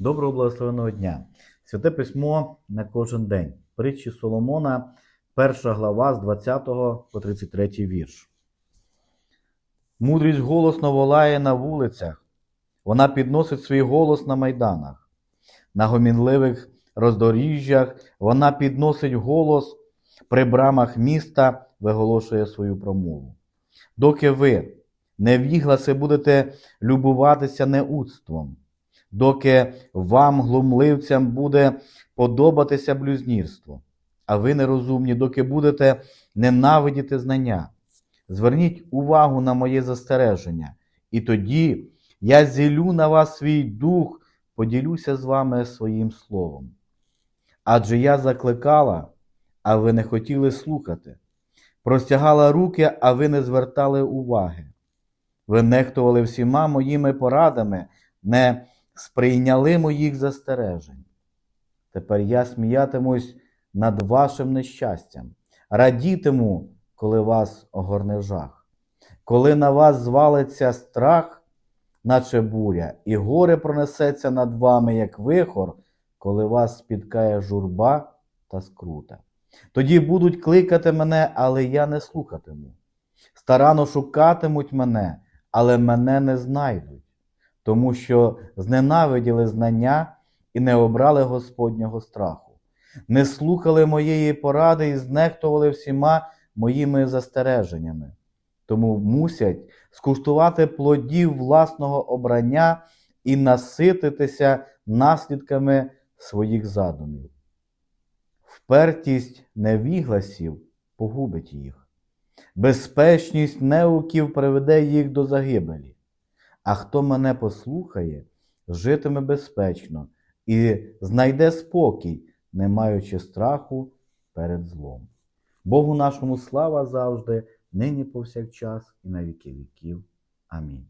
Доброго благословеного дня. Святе письмо на кожен день. Притчі Соломона, перша глава з 20 по 33 вірш. Мудрість голосно волає на вулицях, вона підносить свій голос на майданах. На гомінливих роздоріжжях вона підносить голос при брамах міста, виголошує свою промову. Доки ви, невігласи, будете любуватися неудством, доки вам, глумливцям, буде подобатися блюзнірство, а ви нерозумні, доки будете ненавидіти знання. Зверніть увагу на моє застереження, і тоді я зілю на вас свій дух, поділюся з вами своїм словом. Адже я закликала, а ви не хотіли слухати, простягала руки, а ви не звертали уваги. Ви нехтували всіма моїми порадами, не сприйняли моїх застережень. Тепер я сміятимусь над вашим нещастям, радітиму, коли вас огорне жах, коли на вас звалиться страх, наче буря, і горе пронесеться над вами, як вихор, коли вас спіткає журба та скрута. Тоді будуть кликати мене, але я не слухатиму. Старано шукатимуть мене, але мене не знайдуть, тому що зненавиділи знання і не обрали Господнього страху, не слухали моєї поради і знехтували всіма моїми застереженнями. Тому мусять скуштувати плодів власного обрання і насититися наслідками своїх задумів. Впертість невігласів погубить їх, безпечність неуків приведе їх до загибелі. А хто мене послухає, житиме безпечно і знайде спокій, не маючи страху перед злом. Богу нашому слава завжди, нині повсякчас і на віки віків. Амінь.